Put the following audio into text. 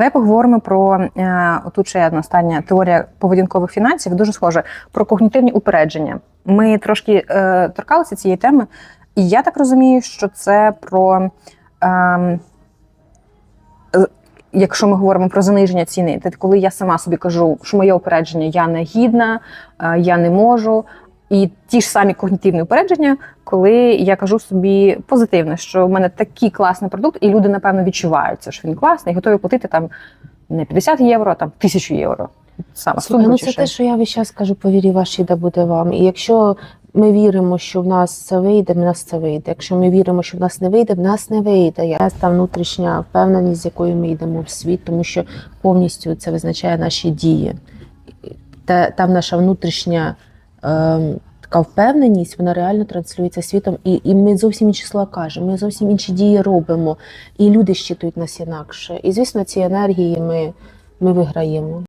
Давай поговоримо про е, отут ще одна остання теорія поведінкових фінансів, дуже схоже про когнітивні упередження. Ми трошки е, торкалися цієї теми, і я так розумію, що це про. Е, Якщо ми говоримо про заниження ціни, це коли я сама собі кажу, що моє упередження я не гідна, е, я не можу. І ті ж самі когнітивні упередження, коли я кажу собі позитивно, що в мене такий класний продукт, і люди, напевно, відчувають, це, що він класний, і готові платити там не 50 євро, а там 1000 євро. Саме Слухай, ну це те, що я весь час кажу, повірі ваші, да буде вам. І якщо ми віримо, що в нас це вийде, в нас це вийде. Якщо ми віримо, що в нас не вийде, в нас не вийде. Я та внутрішня впевненість, з якою ми йдемо в світ, тому що повністю це визначає наші дії. Та, там наша внутрішня така впевненість, вона реально транслюється світом, і, і ми зовсім інші слова кажемо, ми зовсім інші дії робимо, і люди щитують нас інакше. І звісно, ці енергії ми, ми виграємо.